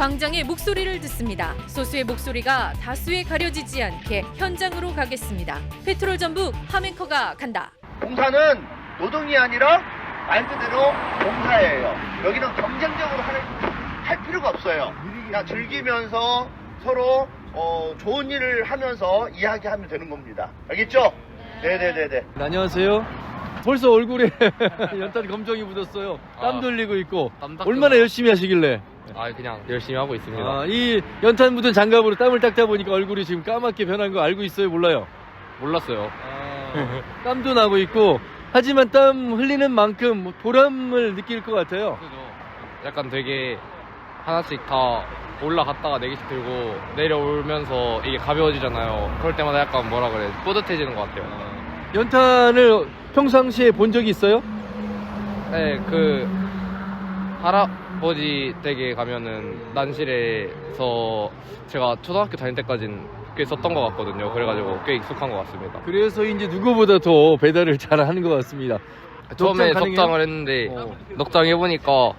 광장의 목소리를 듣습니다. 소수의 목소리가 다수에 가려지지 않게 현장으로 가겠습니다. 페트롤 전북 하멘커가 간다. 봉사는 노동이 아니라 말 그대로 봉사예요. 여기는 경쟁적으로 하는, 할 필요가 없어요. 그냥 즐기면서 서로 어, 좋은 일을 하면서 이야기하면 되는 겁니다. 알겠죠? 네네네네. 안녕하세요. 벌써 얼굴에 연탄 검정이 묻었어요. 땀도 아, 흘리고 있고. 땀 얼마나 열심히 하시길래. 아 그냥 열심히 하고 있습니다. 아, 이 연탄 묻은 장갑으로 땀을 닦다 보니까 얼굴이 지금 까맣게 변한 거 알고 있어요? 몰라요? 몰랐어요. 땀도 나고 있고. 하지만 땀 흘리는 만큼 뭐 보람을 느낄 것 같아요. 약간 되게 하나씩 다 올라갔다가 네 개씩 들고 내려오면서 이게 가벼워지잖아요. 그럴 때마다 약간 뭐라 그래 뿌듯해지는 것 같아요. 연탄을 평상시에 본 적이 있어요? 네, 그 할아 버지 댁에 가면은 난실에서 제가 초등학교 다닐 때까진 꽤 썼던 것 같거든요. 그래가지고 꽤 익숙한 것 같습니다. 그래서 이제 누구보다 더 배달을 잘 하는 것 같습니다. 처음에 가능해요? 적장을 했는데 어. 넉장 해보니까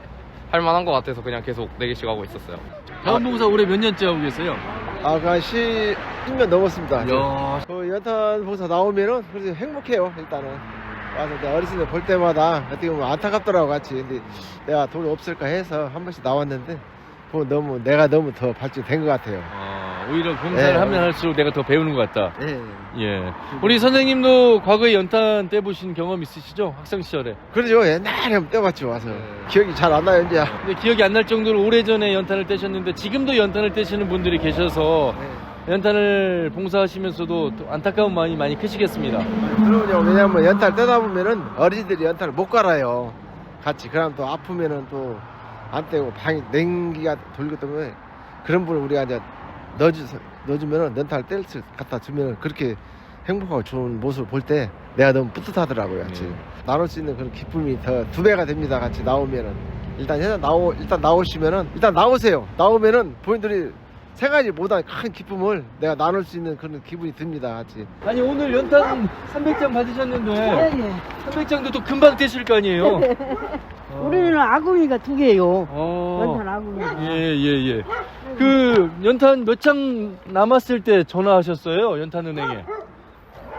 할만한 것 같아서 그냥 계속 네 개씩 하고 있었어요. 자원봉사 올해 몇 년째 하고 계세요? 아, 그 10, 10년 넘었습니다. 야, 그 연탄 봉사 나오면은 그래서 행복해요, 일단은. 와서 내 어르신들 볼 때마다 어떻게 보면 안타깝더라고, 같이. 근데 내가 돈이 없을까 해서 한 번씩 나왔는데, 그거 너무, 내가 너무 더 발전된 것 같아요. 아, 오히려 봉사를 네. 하면 할수록 내가 더 배우는 것 같다. 예. 예. 우리 선생님도 과거에 연탄 떼보신 경험 있으시죠? 학생 시절에. 그러죠. 옛날에 한번 떼봤죠, 와서. 네. 기억이 잘 안 나요, 이제. 근데 기억이 안 날 정도로 오래전에 연탄을 떼셨는데 지금도 연탄을 떼시는 분들이 계셔서 연탄을 봉사하시면서도 또 안타까운 마음이 많이 크시겠습니다. 그럼요. 왜냐면 연탄을 떼다 보면은 어르신들이 연탄을 못 갈아요. 같이. 그럼 또 아프면은 또 안 떼고 방이 냉기가 돌기 때문에 그런 분을 우리가 이제 넣어주, 넣어주면은 연탄을 뗄 수 갖다 주면은 그렇게 행복하고 좋은 모습을 볼 때 내가 너무 뿌듯하더라고요. 같이. 네. 나눌 수 있는 그런 기쁨이 더 두 배가 됩니다. 같이 나오면은. 일단 일단 나오 일단 나오시면은 일단 나오세요. 나오면은 본인들이 생각하지 못한 큰 기쁨을 내가 나눌 수 있는 그런 기분이 듭니다. 같이. 아니 오늘 연탄 300장 받으셨는데 네. 300장도 또 금방 떼실 거 아니에요? 어. 우리는 아궁이가 두 개요. 어. 연탄 아궁이. 예, 예, 예. 그 연탄 몇 장 남았을 때 전화하셨어요? 연탄은행에.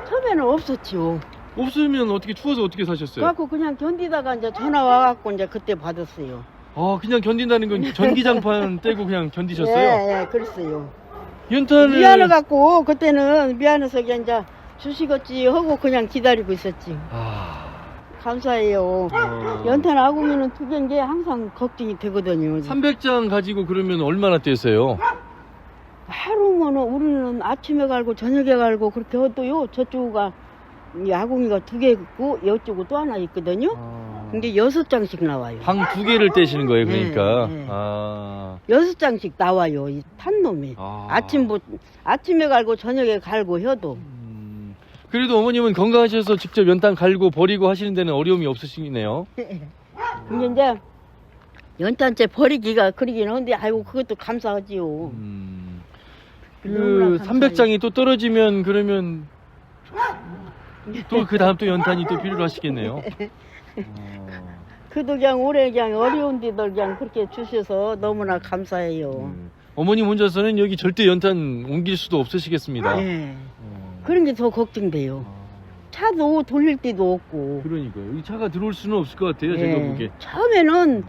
처음에는 없었지요. 없으면 어떻게 추워서 어떻게 사셨어요? 그래갖고 그냥 견디다가 이제 전화 와갖고 이제 그때 받았어요. 아, 그냥 견딘다는 건 전기장판 떼고 그냥 견디셨어요? 예, 예, 그랬어요. 연탄을 미안해갖고 그때는 미안해서 그냥 이제 주시겠지 하고 그냥 기다리고 있었지. 아. 감사해요. 어. 연탄 아궁이는 두 개인 게 항상 걱정이 되거든요. 300장 가지고 그러면 얼마나 떼세요? 하루면은 우리는 아침에 갈고 저녁에 갈고 그렇게 해도요. 저쪽가 이 아궁이가 두 개 있고 이쪽은 또 하나 있거든요. 근데 여섯 장씩 나와요. 방 두 개를 떼시는 거예요, 그러니까. 네, 네. 아. 여섯 장씩 나와요. 이 탄놈이. 아. 아침 뭐 아침에 갈고 저녁에 갈고 해도 음, 그래도 어머님은 건강하셔서 직접 연탄 갈고 버리고 하시는 데는 어려움이 없으시네요. 근데 이제 연탄재 버리기가 그러긴 한데 아이고 그것도 감사하지요. 음, 너무나 그 감사해요. 300장이 또 떨어지면 그러면 또 그 다음 또 연탄이 또 필요로 하시겠네요. 어, 그도 그냥 올해 그냥 어려운 데들 그냥 그렇게 주셔서 너무나 감사해요. 음. 어머님 혼자서는 여기 절대 연탄 옮길 수도 없으시겠습니다. 예. 어, 그런 게 더 걱정돼요. 아, 차도 돌릴 데도 없고. 그러니까요. 이 차가 들어올 수는 없을 것 같아요, 예. 제가 보기에. 처음에는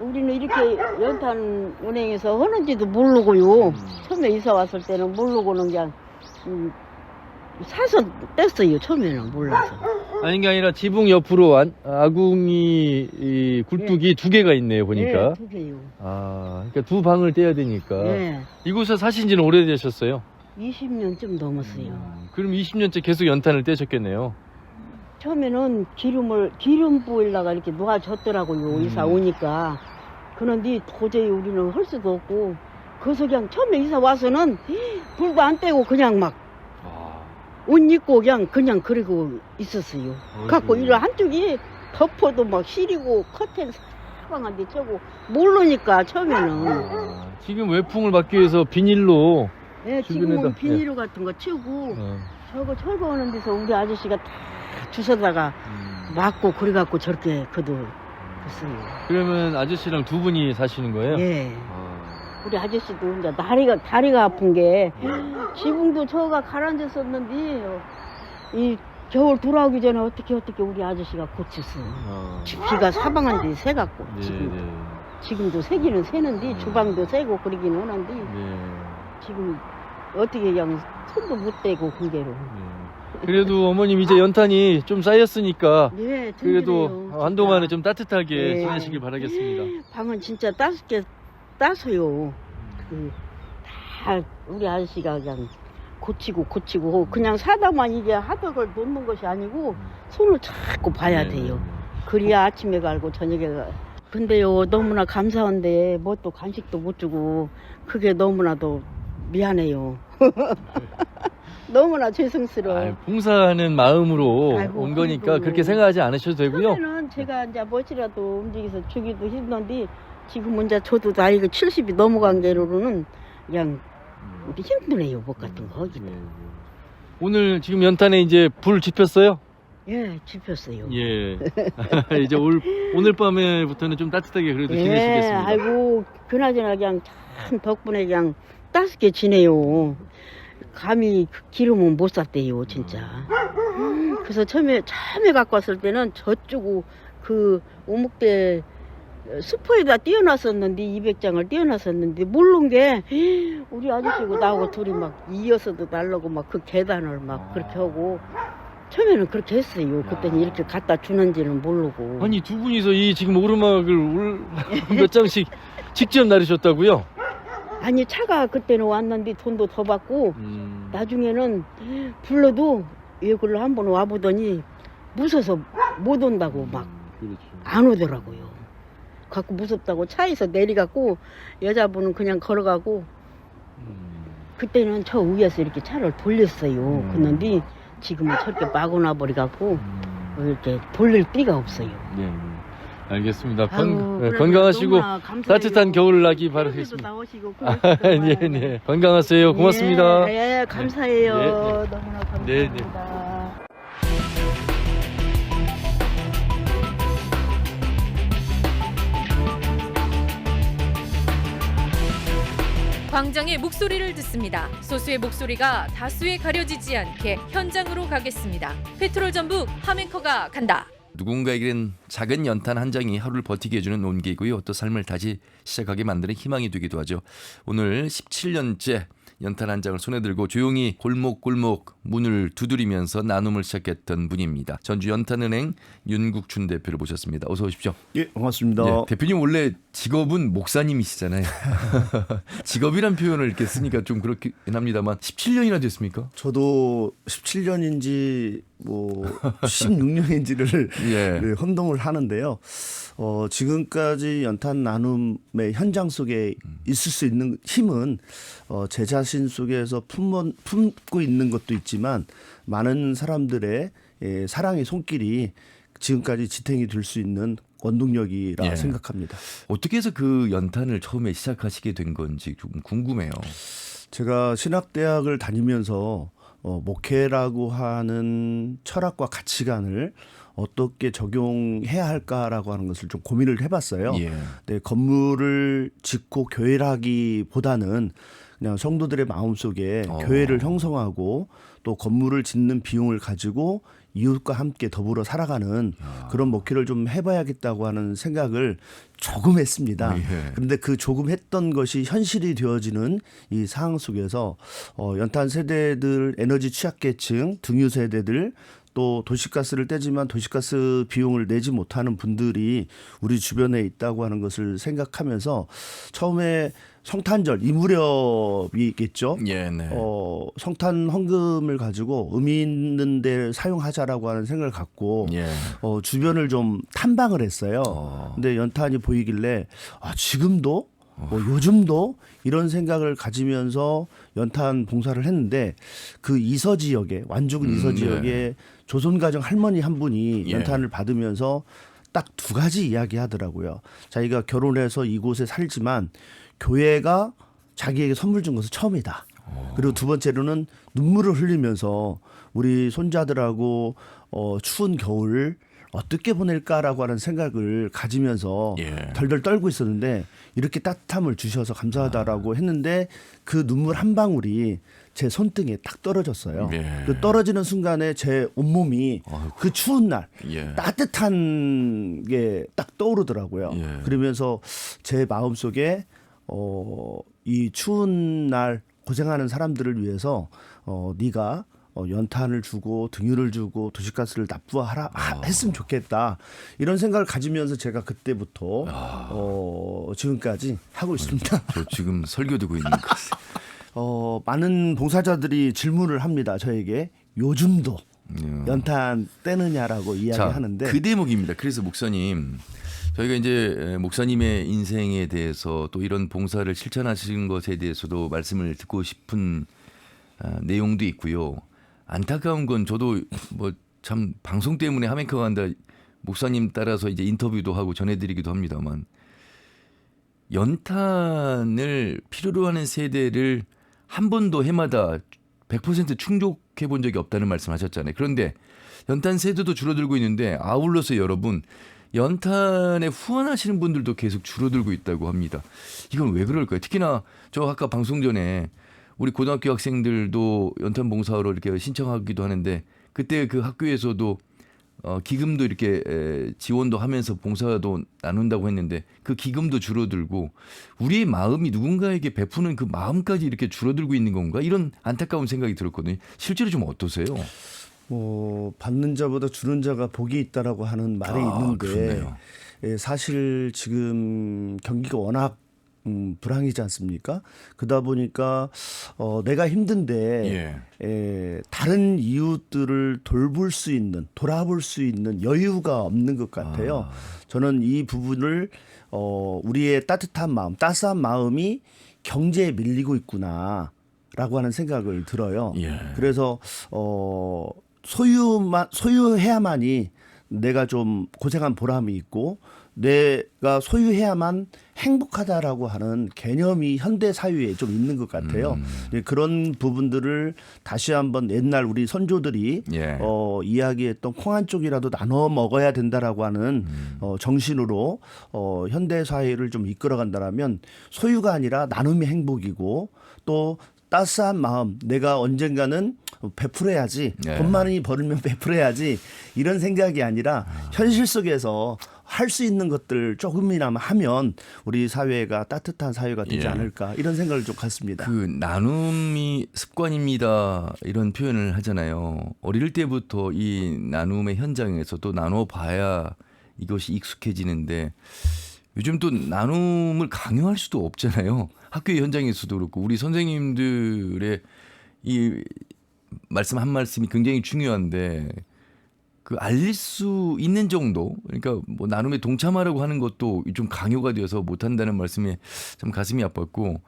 우리는 이렇게 연탄 은행에서 하는지도 모르고요. 음. 처음에 이사 왔을 때는 모르고는 그냥 음, 사서 뗐어요. 처음에는 몰라서. 아닌 게 아니라 지붕 옆으로 안- 아궁이 이 굴뚝이 두 개가 있네요, 보니까. 예, 두 개요. 아, 그러니까 두 방을 떼야 되니까. 예. 이곳에 사신 지는 오래되셨어요? 20년쯤 넘었어요. 음, 그럼 20년째 계속 연탄을 떼셨겠네요. 처음에는 기름을 기름 부으려가 이렇게 놓아줬더라고요. 음. 이사 오니까. 그런데 도저히 우리는 할 수도 없고 그래서 그냥 처음에 이사 와서는 불도 안 떼고 그냥 막 옷 아, 입고 그냥 그냥 그러고 있었어요. 갖고 이런 한쪽이 덮어도 막 시리고 커튼 사방한데 쳐고 모르니까 처음에는 아, 지금 외풍을 막기 위해서 비닐로 예, 주변에다, 지금은 비닐로 같은 거 치우고 어, 저거 철거하는 데서 우리 아저씨가 다 주워다가 음. 막고 그래갖고 저렇게 그도 했어요. 그러면 아저씨랑 두 분이 사시는 거예요? 예. 아, 우리 아저씨도 이제 다리가 다리가 아픈 게 지붕도 저가 가라앉았었는데 이 겨울 돌아오기 전에 어떻게 어떻게 우리 아저씨가 고쳤어. 어. 비가 사방한 데 새갖고 네, 지금 네. 지금도 새기는 새는데 주방도 새고 그러긴 하는데 네. 지금 어떻게 그냥 손도 못 대고. 네. 그래도 어머님 이제 연탄이 좀 쌓였으니까 네, 그래도 든든해요, 한동안은. 좀 따뜻하게 네. 지내시길 바라겠습니다. 방은 진짜 따숩게 따서요. 그, 다 우리 아저씨가 그냥 고치고 고치고 그냥 사다만 이게 하덕을 놓는 것이 아니고 손을 자꾸 봐야 네, 돼요. 네, 그래야 아침에 갈고 저녁에 가. 근데요 너무나 감사한데 뭐 또 간식도 못 주고 그게 너무나도 미안해요. 너무나 죄송스러워. 네. 아이, 봉사하는 마음으로 아이고, 온 거니까 그래도. 그렇게 생각하지 않으셔도 되고요. 처음에는 제가 이제 멋이라도 움직여서 주기도 힘든데 지금 이제 저도 나이가 70이 넘어간 게로는 그냥 힘드네요 못 같은 거 하기도. 네, 네. 오늘 지금 연탄에 이제 불 지폈어요? 예, 집혔어요. 예. 이제 올, 오늘 밤에부터는 좀 따뜻하게 그래도 예, 지내시겠습니다. 아이고 그나저나 그냥 참 덕분에 그냥 따숩게 지내요. 감히 그 기름은 못 샀대요 진짜. 그래서 처음에 처음에 갖고 왔을 때는 저쪽 그 오목대 수포에다 띄워놨었는데 200장을 띄워놨었는데 모르는 게 우리 아저씨고 나하고 둘이 막 이어서도 날라고 막 그 계단을 막 그렇게 하고 처음에는 그렇게 했어요. 그때는 이렇게 갖다 주는지는 모르고. 아니 두 분이서 이 지금 오르막을 올- 몇 장씩 직접 나르셨다고요? 아니 차가 그때는 왔는데 돈도 더 받고 음. 나중에는 불러도 여기로 한 번 와보더니 무서워서 못 온다고 막 안 그렇죠. 오더라고요. 갖고 무섭다고 차에서 내리갖고 여자분은 그냥 걸어가고 음. 그때는 저 위에서 이렇게 차를 돌렸어요. 음. 그런데 지금은 저렇게 막아놔 버려갖고 음. 이렇게 돌릴 데가 없어요. 예, 예. 알겠습니다. 아유, 건, 네, 그래도 건강하시고. 따뜻한 겨울 나기 바라겠습니다. 나오시고 네, 네. 건강하세요. 고맙습니다. 예, 예, 감사해요. 네, 네. 너무나 감사합니다. 네, 네. 광장의 목소리를 듣습니다. 소수의 목소리가 다수에 가려지지 않게 현장으로 가겠습니다. 페트롤 전북 하멘커가 간다. 누군가에겐 작은 연탄 한 장이 하루를 버티게 해주는 온기이고요. 또 삶을 다시 시작하게 만드는 희망이 되기도 하죠. 오늘 17년째 연탄 한 장을 손에 들고 조용히 골목골목 문을 두드리면서 나눔을 시작했던 분입니다. 전주 연탄은행 윤국춘 대표를 모셨습니다. 어서 오십시오. 예, 반갑습니다. 예, 대표님 원래 직업은 목사님이시잖아요. 직업이란 표현을 이렇게 쓰니까 좀 그렇긴 합니다만 17년이나 됐습니까? 저도 17년인지 뭐 16년인지를 예. 네, 혼동을 하는데요. 어, 지금까지 연탄 나눔의 현장 속에 있을 수 있는 힘은 어, 제 자신 속에서 품어, 품고 있는 것도 있 지만 많은 사람들의 예, 사랑의 손길이 지금까지 지탱이 될 수 있는 원동력이라 예. 생각합니다. 어떻게 해서 그 연탄을 처음에 시작하시게 된 건지 좀 궁금해요. 제가 신학대학을 다니면서 어, 목회라고 하는 철학과 가치관을 어떻게 적용해야 할까라고 하는 것을 좀 고민을 해봤어요. 예. 네, 건물을 짓고 교회를 하기보다는 그냥 성도들의 마음 속에 어. 교회를 형성하고 또 건물을 짓는 비용을 가지고 이웃과 함께 더불어 살아가는 그런 목회를 좀 해봐야겠다고 하는 생각을 조금 했습니다. 예. 그런데 그 조금 했던 것이 현실이 되어지는 이 상황 속에서 어, 연탄 세대들, 에너지 취약계층, 등유 세대들 또 도시가스를 떼지만 도시가스 비용을 내지 못하는 분들이 우리 주변에 있다고 하는 것을 생각하면서 처음에 성탄절 이 무렵이겠죠. 예, 네. 어, 성탄 헌금을 가지고 의미 있는 데 사용하자라고 하는 생각을 갖고 예. 어, 주변을 좀 탐방을 했어요. 어. 근데 연탄이 보이길래 아, 지금도 뭐 요즘도 이런 생각을 가지면서 연탄 봉사를 했는데 그 이서 지역에 완주군 음, 이서 네. 지역에 조선 가정 할머니 한 분이 예. 연탄을 받으면서 딱 두 가지 이야기 하더라고요. 자기가 결혼해서 이곳에 살지만 교회가 자기에게 선물 준 것은 처음이다. 그리고 두 번째로는 눈물을 흘리면서 우리 손자들하고 어, 추운 겨울 어떻게 보낼까라고 하는 생각을 가지면서 예. 덜덜 떨고 있었는데 이렇게 따뜻함을 주셔서 감사하다라고 했는데 그 눈물 한 방울이 제 손등에 딱 떨어졌어요. 예. 그 떨어지는 순간에 제 온몸이 아이고. 그 추운 날 예. 따뜻한 게 딱 떠오르더라고요. 예. 그러면서 제 마음속에 어, 이 추운 날 고생하는 사람들을 위해서 어, 네가 어, 연탄을 주고 등유를 주고 도시가스를 납부하라 하- 했으면 좋겠다 이런 생각을 가지면서 제가 그때부터 어, 지금까지 하고 있습니다. 저 지금 설교 듣고 있는 것. 어, 많은 봉사자들이 질문을 합니다. 저에게 요즘도 음. 연탄 떼느냐라고 이야기하는데 그 대목입니다. 그래서 목사님 저희가 이제 목사님의 인생에 대해서 또 이런 봉사를 실천하시는 것에 대해서도 말씀을 듣고 싶은 아, 내용도 있고요. 안타까운 건 저도 뭐 참 방송 때문에 하멘커가 한다 목사님 따라서 이제 인터뷰도 하고 전해드리기도 합니다만 연탄을 필요로 하는 세대를 한 번도 해마다 100% 충족해 본 적이 없다는 말씀하셨잖아요. 그런데 연탄 세대도 줄어들고 있는데 아울러서 여러분 연탄에 후원하시는 분들도 계속 줄어들고 있다고 합니다. 이건 왜 그럴까요? 특히나 저 아까 방송 전에 우리 고등학교 학생들도 연탄 봉사로 이렇게 신청하기도 하는데 그때 그 학교에서도 어, 기금도 이렇게 에, 지원도 하면서 봉사도 나눈다고 했는데 그 기금도 줄어들고 우리의 마음이 누군가에게 베푸는 그 마음까지 이렇게 줄어들고 있는 건가 이런 안타까운 생각이 들었거든요. 실제로 좀 어떠세요? 뭐 받는 자보다 주는 자가 복이 있다라고 하는 말이 아, 있는데 그렇네요. 예, 사실 지금 경기가 워낙 음, 불황이지 않습니까? 그러다 보니까 어, 내가 힘든데 예. 에, 다른 이웃들을 돌볼 수 있는 돌아볼 수 있는 여유가 없는 것 같아요. 아. 저는 이 부분을 어, 우리의 따뜻한 마음, 따스한 마음이 경제에 밀리고 있구나 라고 하는 생각을 들어요. 예. 그래서 어, 소유만 소유해야만이 내가 좀 고생한 보람이 있고 내가 소유해야만 행복하다라고 하는 개념이 현대 사회에 좀 있는 것 같아요. 음. 네, 그런 부분들을 다시 한번 옛날 우리 선조들이 예. 어, 이야기했던 콩한 쪽이라도 나눠 먹어야 된다라고 하는 음. 어, 정신으로 어, 현대 사회를 좀 이끌어간다라면 소유가 아니라 나눔이 행복이고 또 따스한 마음 내가 언젠가는 베풀어야지 네. 돈 많이 벌면 베풀어야지 이런 생각이 아니라 현실 속에서 할 수 있는 것들 조금이나마 하면 우리 사회가 따뜻한 사회가 되지 예. 않을까 이런 생각을 좀 갖습니다. 그 나눔이 습관입니다 이런 표현을 하잖아요. 어릴 때부터 이 나눔의 현장에서 또 나눠 봐야 이것이 익숙해지는데 요즘 또 나눔을 강요할 수도 없잖아요. 학교 현장에서도 그렇고 우리 선생님들의 이 말씀 한 말씀이 굉장히 중요한데 그 알릴 수 있는 정도 그러니까 뭐 나눔에 동참하라고 하는 것도 좀 강요가 되어서 못 한다는 말씀에 참 가슴이 아팠고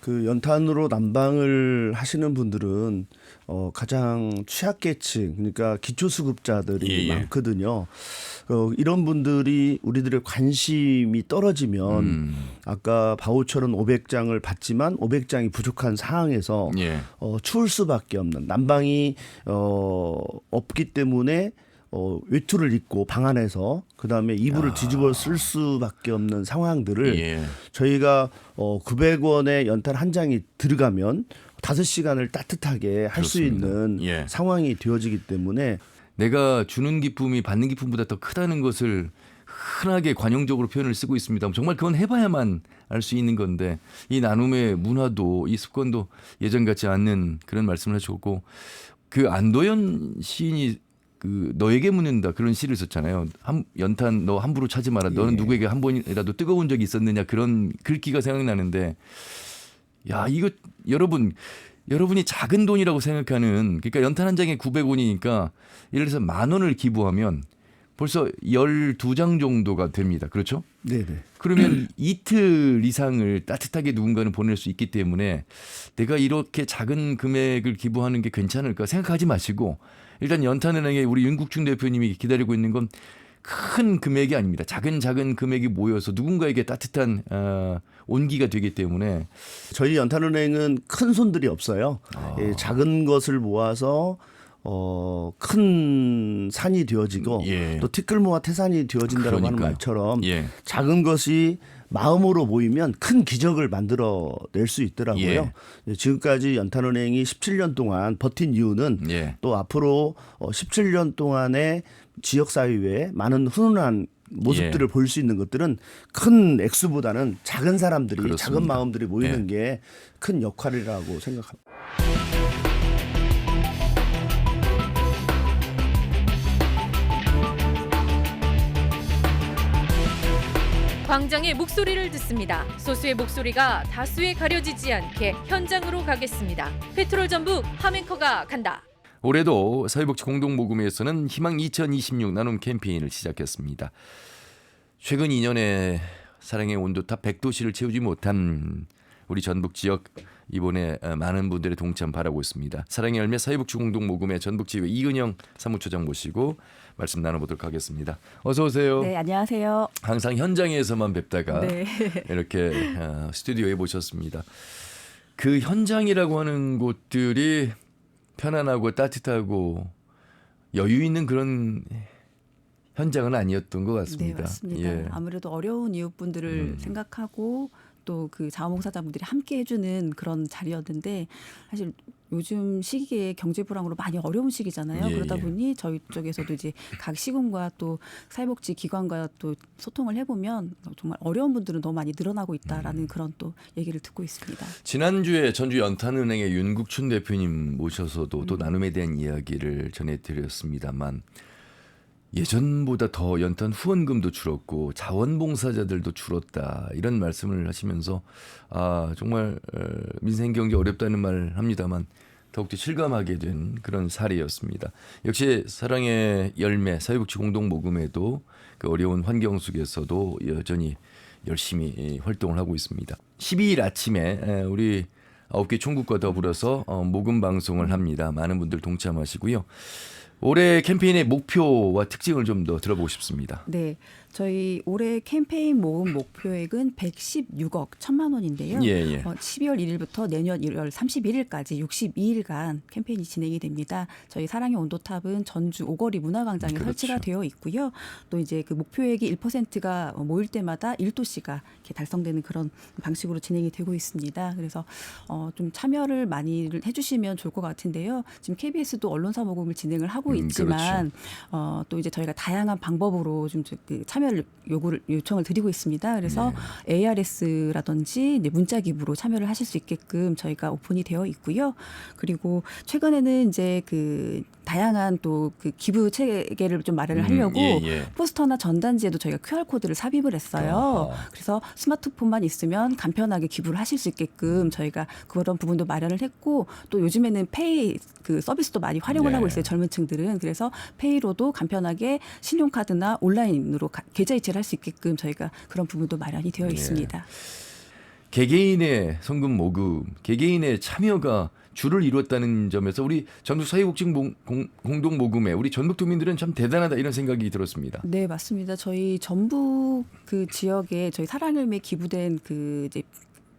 그 연탄으로 난방을 하시는 분들은 어 가장 취약계층 그러니까 기초수급자들이 예, 예. 많거든요. 어 이런 분들이 우리들의 관심이 떨어지면 음, 아까 바우처는 500장을 받지만 500장이 부족한 상황에서 예. 어, 추울 수밖에 없는 난방이 어, 없기 때문에 어, 외투를 입고 방 안에서 그 다음에 이불을 뒤집어 쓸 수밖에 없는 상황들을 아. 예. 저희가 어, 900원의 연탄 한 장이 들어가면 5시간을 따뜻하게 할 수. 있는 예. 상황이 되어지기 때문에 내가 주는 기쁨이 받는 기쁨보다 더 크다는 것을 흔하게 관용적으로 표현을 쓰고 있습니다. 정말 그건 해봐야만 알 수 있는 건데 이 나눔의 문화도 이 습관도 예전 같지 않는 그런 말씀을 하셨고 그 안도현 시인이 그 너에게 묻는다 그런 시를 썼잖아요. 한, 연탄 너 함부로 차지 마라. 너는 예. 누구에게 한 번이라도 뜨거운 적이 있었느냐 그런 글귀가 생각나는데 야 이거 여러분 여러분이 작은 돈이라고 생각하는 그러니까 연탄 한 장에 900원이니까 예를 들어서 만 원을 기부하면 벌써 12장 정도가 됩니다. 그렇죠? 네 네. 그러면 이틀 이상을 따뜻하게 누군가는 보낼 수 있기 때문에 내가 이렇게 작은 금액을 기부하는 게 괜찮을까 생각하지 마시고 일단 연탄은행에 우리 윤국중 대표님이 기다리고 있는 건 큰 금액이 아닙니다. 작은 작은 금액이 모여서 누군가에게 따뜻한 어, 온기가 되기 때문에 저희 연탄은행은 큰 손들이 없어요. 아. 예, 작은 것을 모아서 어, 큰 산이 되어지고 예. 또 티끌 모아 태산이 되어진다라고 하는. 말처럼 예. 작은 것이 마음으로 모이면 큰 기적을 만들어 낼 수 있더라고요. 예. 예, 지금까지 연탄은행이 17년 동안 버틴 이유는 예. 또 앞으로 어, 17년 동안의 지역 사회에 많은 훈훈한 모습들을 예. 볼수 있는 것들은 큰 액수보다는 작은 사람들이 그렇습니다. 작은 마음들이 모이는 예. 게큰 역할이라고 생각합니다. 광장의 목소리를 듣습니다. 소수의 목소리가 다수에 가려지지 않게 현장으로 가겠습니다. 페트롤 전북 하멘커가 간다. 올해도 사회복지 공동모금회에서는 희망 2026 나눔 캠페인을 시작했습니다. 최근 2년에 사랑의 온도탑 100도시를 채우지 못한 우리 전북 지역 이번에 어, 많은 분들의 동참 바라고 있습니다. 사랑의 열매 사회복지 공동 모금회 전북지회 이은영 사무처장 모시고 말씀 나눠보도록 하겠습니다. 어서 오세요. 네, 안녕하세요. 항상 현장에서만 뵙다가 네. 이렇게 어, 스튜디오에 모셨습니다. 그 현장이라고 하는 곳들이 편안하고 따뜻하고 여유 있는 그런 현장은 아니었던 것 같습니다. 네, 맞습니다. 예. 아무래도 어려운 이웃분들을 음. 생각하고 또 그 자원봉사자분들이 함께 해주는 그런 자리였는데 사실 요즘 시기에 경제 불황으로 많이 어려운 시기잖아요. 예, 그러다 예. 보니 저희 쪽에서도 이제 각 시군과 또 사회복지 기관과 또 소통을 해보면 정말 어려운 분들은 너무 많이 늘어나고 있다라는 음. 그런 또 얘기를 듣고 있습니다. 지난주에 전주 연탄은행의 윤국춘 대표님 모셔서도 또 나눔에 대한 이야기를 전해드렸습니다만 예전보다 더 연탄 후원금도 줄었고 자원봉사자들도 줄었다 이런 말씀을 하시면서 아 정말 어, 민생 경제 어렵다는 말 합니다만 더욱더 실감하게 된 그런 사례였습니다. 역시 사랑의 열매 사회복지 공동 모금에도 그 어려운 환경 속에서도 여전히 열심히 이, 활동을 하고 있습니다. 12일 아침에 에, 우리 아홉 개 총국과 더불어서 어, 모금 방송을 합니다. 많은 분들 동참하시고요. 올해 캠페인의 목표와 특징을 좀 더 들어보고 싶습니다. 네, 저희 올해 캠페인 모금 목표액은 116억 1천만 원인데요. 예, 예. 어, 12월 1일부터 내년 1월 31일까지 62일간 캠페인이 진행이 됩니다. 저희 사랑의 온도탑은 전주 오거리 문화광장에 그렇죠. 설치가 되어 있고요. 또 이제 그 목표액이 1%가 모일 때마다 1도씨가 이렇게 달성되는 그런 방식으로 진행이 되고 있습니다. 그래서 어, 좀 참여를 많이 해주시면 좋을 것 같은데요. 지금 KBS도 언론사 모금을 진행을 하고 음, 있지만 어, 또 이제 저희가 다양한 방법으로 좀그 참여를 요구를 요청을 드리고 있습니다. 그래서 네. ARS라든지 문자 기부로 참여를 하실 수 있게끔 저희가 오픈이 되어 있고요. 그리고 최근에는 이제 그 다양한 또 그 기부 체계를 좀 마련을 음, 하려고 예, 예. 포스터나 전단지에도 저희가 QR 코드를 삽입을 했어요. 아하. 그래서 스마트폰만 있으면 간편하게 기부를 하실 수 있게끔 저희가 그런 부분도 마련을 했고 또 요즘에는 페이 그 서비스도 많이 활용을 네. 하고 있어요. 젊은 층들은 그래서 페이로도 간편하게 신용카드나 온라인으로 가- 계좌 이체를 할 수 있게끔 저희가 그런 부분도 마련이 되어 예. 있습니다. 개개인의 성금 모금, 개개인의 참여가 주를 이루었다는 점에서 우리 전북 사회복지 공- 공동 모금회 우리 전북 도민들은 참 대단하다 이런 생각이 들었습니다. 네, 맞습니다. 저희 전북 그 지역에 저희 사랑열매 기부된 그 이제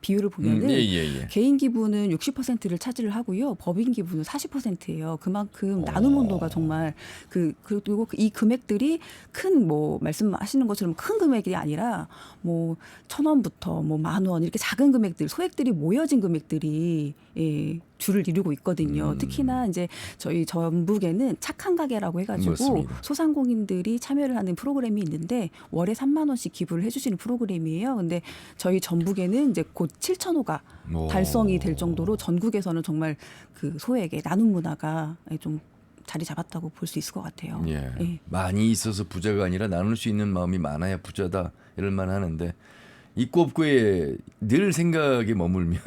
비율을 보면은 음, 예, 예, 예. 개인 기부는 60%를 차지를 하고요. 법인 기부는 40%예요. 그만큼 어. 나눔 온도가 정말 그 그리고 이 금액들이 큰 뭐 말씀하시는 것처럼 큰 금액이 아니라 뭐 천 원부터 뭐 만 원 이렇게 작은 금액들 소액들이 모여진 금액들이 예, 줄을 이루고 있거든요. 음. 특히나 이제 저희 전북에는 착한 가게라고 해가지고 맞습니다. 소상공인들이 참여를 하는 프로그램이 있는데 월에 3만 원씩 기부를 해주시는 프로그램이에요. 근데 저희 전북에는 이제 곧 7천 호가 오. 달성이 될 정도로 전국에서는 정말 그 소액의 나눔 문화가 좀 자리 잡았다고 볼 수 있을 것 같아요. 예. 예. 많이 있어서 부자가 아니라 나눌 수 있는 마음이 많아야 부자다 이럴 만 하는데 있고 없고에 늘 생각에 머물면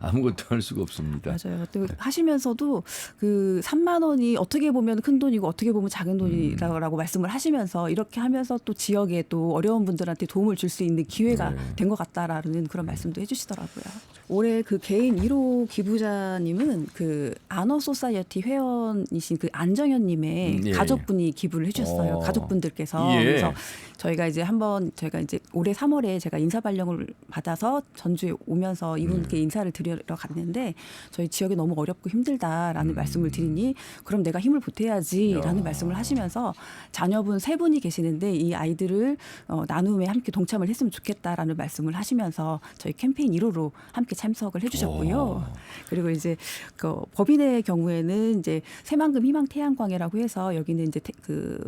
아무것도 할 수가 없습니다. 맞아요. 또 하시면서도 그 3만 원이 어떻게 보면 큰 돈이고 어떻게 보면 작은 돈이라고 말씀을 하시면서 이렇게 하면서 또 지역에 또 어려운 분들한테 도움을 줄 수 있는 기회가 네. 된것 같다라는 그런 말씀도 해주시더라고요. 올해 그 개인 1호 기부자님은 그 아너 소사이어티 회원이신 그 안정현님의 음, 예, 가족분이 기부를 해주셨어요. 어. 가족분들께서 예. 그래서 저희가 이제 한번 저희가 이제 올해 3월에 제가 인사 발령 발령을 받아서 전주에 오면서 이분께 네. 인사를 드리 러 갔는데 저희 지역이 너무 어렵고 힘들다라는 음. 말씀을 드리니 그럼 내가 힘을 보태야지라는 야. 말씀을 하시면서 자녀분 세 분이 계시는데 이 아이들을 어, 나눔에 함께 동참을 했으면 좋겠다라는 말씀을 하시면서 저희 캠페인 1호로 함께 참석을 해주셨고요. 오. 그리고 이제 그 법인의 경우에는 이제 새만금 희망 태양광이라고 해서 여기는 이제 태, 그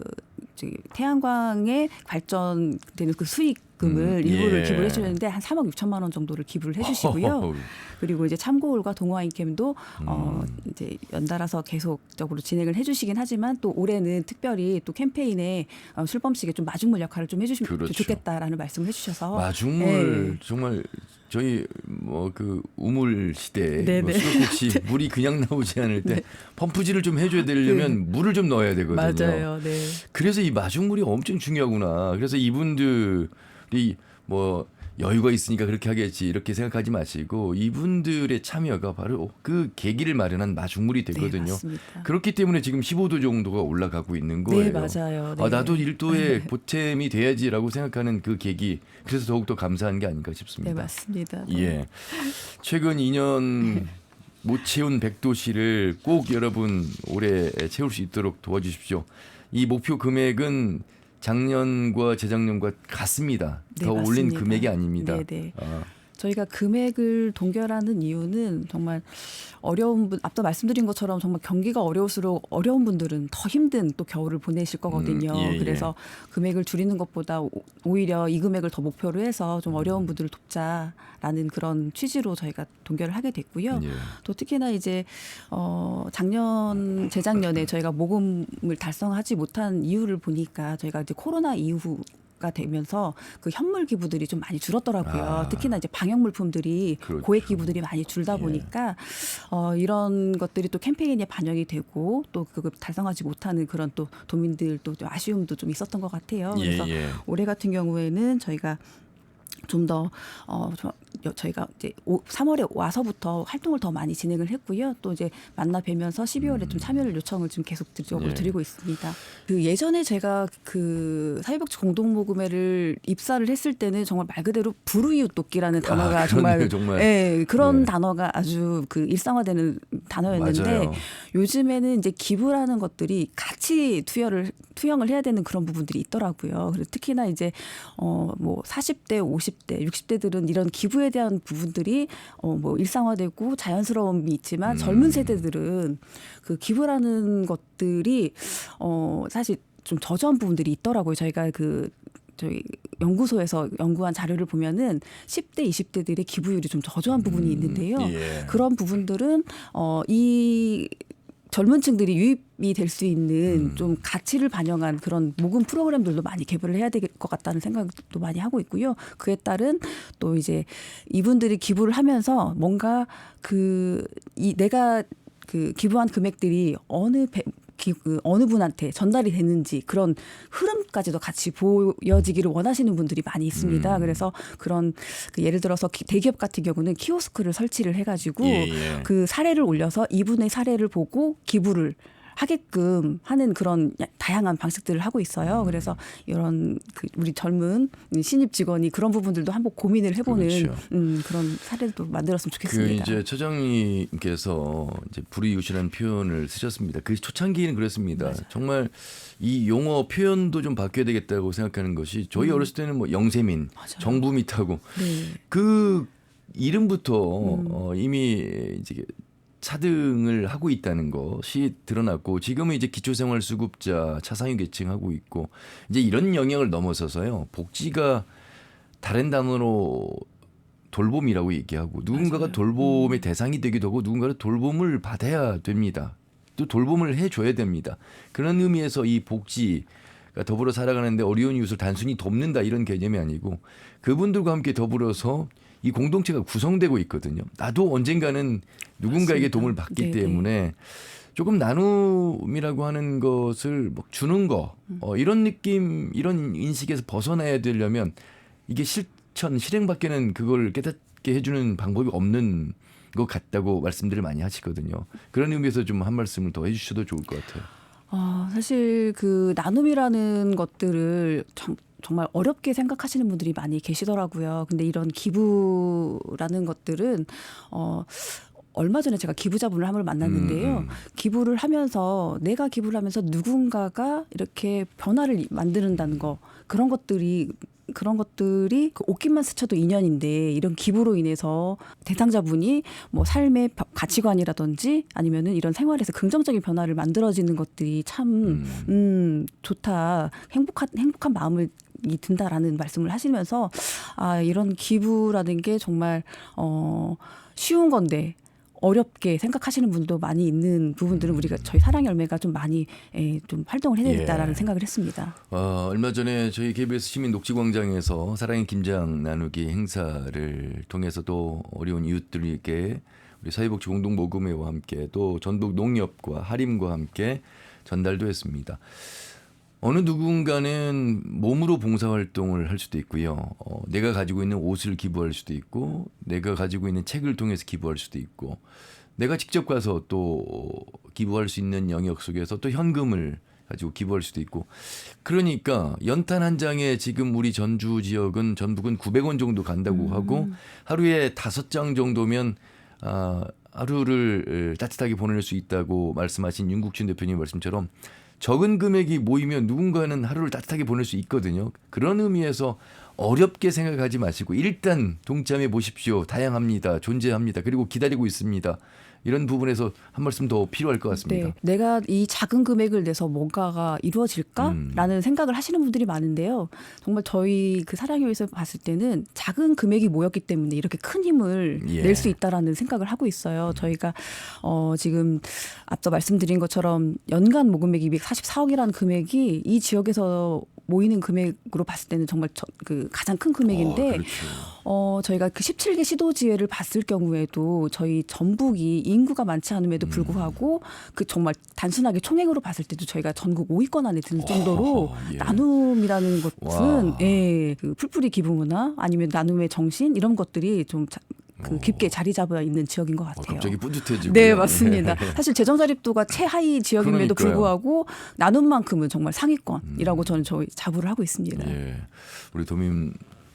저기 태양광에 발전되는 그 수익 금을 음, 일부를 예. 기부를 해주는데 한 3억 6천만 원 정도를 기부를 해주시고요. 그리고 이제 참고홀과 동호인캠도 어 음. 이제 연달아서 계속적으로 진행을 해주시긴 하지만 또 올해는 특별히 또 캠페인에 어, 술범식에 좀 마중물 역할을 좀 해주시면 그렇죠. 좋겠다라는 말씀을 해주셔서 마중물 네. 정말 저희 뭐 그 우물 시대 네, 뭐 네. 수도꼭지 물이 그냥 나오지 않을 때 펌프질을 좀 해줘야 되려면 물을 좀 넣어야 되거든요. 맞아요. 네. 그래서 이 마중물이 엄청 중요하구나. 그래서 이분들 이뭐 여유가 있으니까 그렇게 하겠지 이렇게 생각하지 마시고 이분들의 참여가 바로 그 계기를 마련한 마중물이 되거든요. 네. 그렇기 때문에 지금 15도 정도가 올라가고 있는 거예요. 네, 맞아요. 네. 아, 나도 일도에 보탬이 돼야지라고 생각하는 그 계기. 그래서 더욱더 감사한 게 아닌가 네, 싶습니다. 맞습니다. 예. 최근 2년 못 채운 백도시를 꼭 여러분 올해 채울 수 있도록 도와주십시오. 이 목표 금액은 작년과 재작년과 같습니다. 네, 더 올린 맞습니다. 금액이 아닙니다. 네, 네. 아, 저희가 금액을 동결하는 이유는 정말 어려운 분 앞서 말씀드린 것처럼 정말 경기가 어려울수록 어려운 분들은 더 힘든 또 겨울을 보내실 거거든요. 음, 예, 예. 그래서 금액을 줄이는 것보다 오- 오히려 이 금액을 더 목표로 해서 좀 어려운 분들을 돕자라는 그런 취지로 저희가 동결을 하게 됐고요. 예. 또 특히나 이제 어 작년 재작년에 저희가 모금을 달성하지 못한 이유를 보니까 저희가 이제 코로나 이후 가 되면서 그 현물 기부들이 좀 많이 줄었더라고요. 아. 특히나 이제 방역 물품들이 그렇죠. 고액 기부들이 많이 줄다 예. 보니까 어 이런 것들이 또 캠페인에 반영이 되고 또 그걸 달성하지 못하는 그런 또 도민들 또좀 아쉬움도 좀 있었던 것 같아요. 예, 그래서 예. 올해 같은 경우에는 저희가 좀더 어, 저- 저희가 이제 오, 3월에 와서부터 활동을 더 많이 진행을 했고요. 또 이제 만나 뵈면서 12월에 좀 참여를 요청을 좀 계속 적으로 음. 예. 드리고 있습니다. 그 예전에 제가 그 사회복지 공동 모금회를 입사를 했을 때는 정말 말 그대로 불우이웃 돕기라는 단어가 아, 정말, 정말. 예, 그런 네. 단어가 아주 그 일상화되는 단어였는데 맞아요. 요즘에는 이제 기부라는 것들이 같이 투여를 투영을 해야 되는 그런 부분들이 있더라고요. 그래서 특히나 이제 어뭐 40대, 50대, 60대들은 이런 기부 에 대한 부분들이 어 뭐 일상화되고 자연스러움이 있지만 음. 젊은 세대들은 그 기부라는 것들이 어 사실 좀 저조한 부분들이 있더라고요. 저희가 그 저희 연구소에서 연구한 자료를 보면은 10대, 20대들의 기부율이 좀 저조한 부분이 있는데요. 예. 그런 부분들은 어 이 젊은 층들이 유입이 될 수 있는 음. 좀 가치를 반영한 그런 모금 프로그램들도 많이 개발을 해야 될 것 같다는 생각도 많이 하고 있고요. 그에 따른 또 이제 이분들이 기부를 하면서 뭔가 그 이 내가 그 기부한 금액들이 어느 배, 기, 그 어느 분한테 전달이 됐는지 그런 흐름까지도 같이 보여지기를 원하시는 분들이 많이 있습니다. 음. 그래서 그런 그 예를 들어서 기- 대기업 같은 경우는 키오스크를 설치를 해가지고 예, 예. 그 사례를 올려서 이분의 사례를 보고 기부를 하게끔 하는 그런 야- 다양한 방식들을 하고 있어요. 그래서 이런 그 우리 젊은 신입 직원이 그런 부분들도 한번 고민을 해보는 그렇죠. 음, 그런 사례도 만들었으면 그 좋겠습니다. 이제 처장님께서 이제 불이웃이라는 표현을 쓰셨습니다. 그 초창기에는 그랬습니다. 정말 이 용어 표현도 좀 바뀌어야 되겠다고 생각하는 것이 저희 음. 어렸을 때는 뭐 영세민, 맞아요. 정부 밑하고 네. 그 이름부터 음. 어, 이미 이제 차등을 하고 있다는 것이 드러났고 지금은 이제 기초생활 수급자 차상위 계층하고 있고 이제 이런 영역을 넘어서서요 복지가 다른 단어로 돌봄이라고 얘기하고 누군가가 맞아요. 음. 돌봄의 대상이 되기도 하고 누군가를 돌봄을 받아야 됩니다. 또 돌봄을 해줘야 됩니다. 그런 의미에서 이 복지가 더불어 살아가는데 어려운 이웃을 단순히 돕는다 이런 개념이 아니고 그분들과 함께 더불어서 이 공동체가 구성되고 있거든요. 나도 언젠가는 누군가에게 맞습니다. 도움을 받기 네네. 때문에 조금 나눔이라고 하는 것을 뭐 주는 거 음. 어, 이런 느낌 이런 인식에서 벗어나야 되려면 이게 실천 실행밖에는 그걸 깨닫게 해주는 방법이 없는 것 같다고 말씀들을 많이 하시거든요. 그런 의미에서 좀 한 말씀을 더 해주셔도 좋을 것 같아요. 어, 사실 그 나눔이라는 것들을 참 정말 어렵게 생각하시는 분들이 많이 계시더라고요. 근데 이런 기부라는 것들은 어 얼마 전에 제가 기부자분을 한 분 만났는데요. 음, 음. 기부를 하면서 내가 기부를 하면서 누군가가 이렇게 변화를 만드는다는 거 그런 것들이 그런 것들이 그 옷깃만 스쳐도 인연인데 이런 기부로 인해서 대상자분이 뭐 삶의 바- 가치관이라든지 아니면은 이런 생활에서 긍정적인 변화를 만들어지는 것들이 참 음. 음, 좋다. 행복한 행복한 마음을 이 든다라는 말씀을 하시면서 아 이런 기부라는 게 정말 어 쉬운 건데 어렵게 생각하시는 분도 많이 있는 부분들은 우리가 저희 사랑 열매가 좀 많이 예, 좀 활동을 해야겠다라는 예. 생각을 했습니다. 어, 얼마 전에 저희 KBS 시민 녹지광장에서 사랑의 김장 나누기 행사를 통해서도 어려운 이웃들에게 우리 사회복지 공동 모금회와 함께 또 전북 농협과 하림과 함께 전달도 했습니다. 어느 누군가는 몸으로 봉사활동을 할 수도 있고요. 어, 내가 가지고 있는 옷을 기부할 수도 있고, 내가 가지고 있는 책을 통해서 기부할 수도 있고, 내가 직접 가서 또 기부할 수 있는 영역 속에서 또 현금을 가지고 기부할 수도 있고, 그러니까 연탄 한 장에 지금 우리 전주 지역은 전북은 900원 정도 간다고 하고 하루에 다섯 장 정도면 아, 하루를 에, 따뜻하게 보낼 수 있다고 말씀하신 윤국춘 대표님 말씀처럼 적은 금액이 모이면 누군가는 하루를 따뜻하게 보낼 수 있거든요. 그런 의미에서 어렵게 생각하지 마시고 일단 동참해 보십시오. 다양합니다. 존재합니다. 그리고 기다리고 있습니다. 이런 부분에서 한 말씀 더 필요할 것 같습니다. 네, 내가 이 작은 금액을 내서 뭔가가 이루어질까라는 음. 생각을 하시는 분들이 많은데요. 정말 저희 그 사랑교회에서 봤을 때는 작은 금액이 모였기 때문에 이렇게 큰 힘을 예. 낼수 있다라는 생각을 하고 있어요. 저희가 어 지금 앞서 말씀드린 것처럼 연간 모금액이 244억이라는 금액이 이 지역에서 모이는 금액으로 봤을 때는 정말 저, 그 가장 큰 금액인데 어, 그렇죠. 어, 저희가 그 17개 시도지회를 봤을 경우에도 저희 전북이 인구가 많지 않음에도 음. 불구하고 그 정말 단순하게 총액으로 봤을 때도 저희가 전국 5위권 안에 드는 정도로 어, 예. 나눔이라는 것은 와. 예, 그 풀뿌리 기부 문화 아니면 나눔의 정신 이런 것들이 좀 그 깊게 자리 잡아 있는 지역인 것 어, 같아요. 갑자기 뿌듯해지고. 네, 맞습니다. 사실 재정 자립도가 최하위 지역임에도 그러니까요. 불구하고 나눔만큼은 정말 상위권이라고 저는 저희 자부를 하고 있습니다. 예. 우리 도민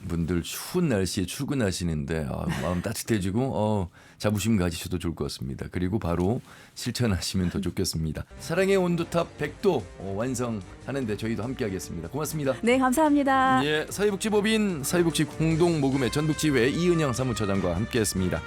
분들 추운 날씨에 출근하시는데 아, 마음 따뜻해지고 어, 자부심 가지셔도 좋을 것 같습니다. 그리고 바로 실천하시면 더 좋겠습니다. 사랑의 온도탑 100도 어, 완성하는데 저희도 함께하겠습니다. 고맙습니다. 네, 감사합니다. 예, 사회복지법인 사회복지 공동모금회 전북지회 이은영 사무처장과 함께했습니다.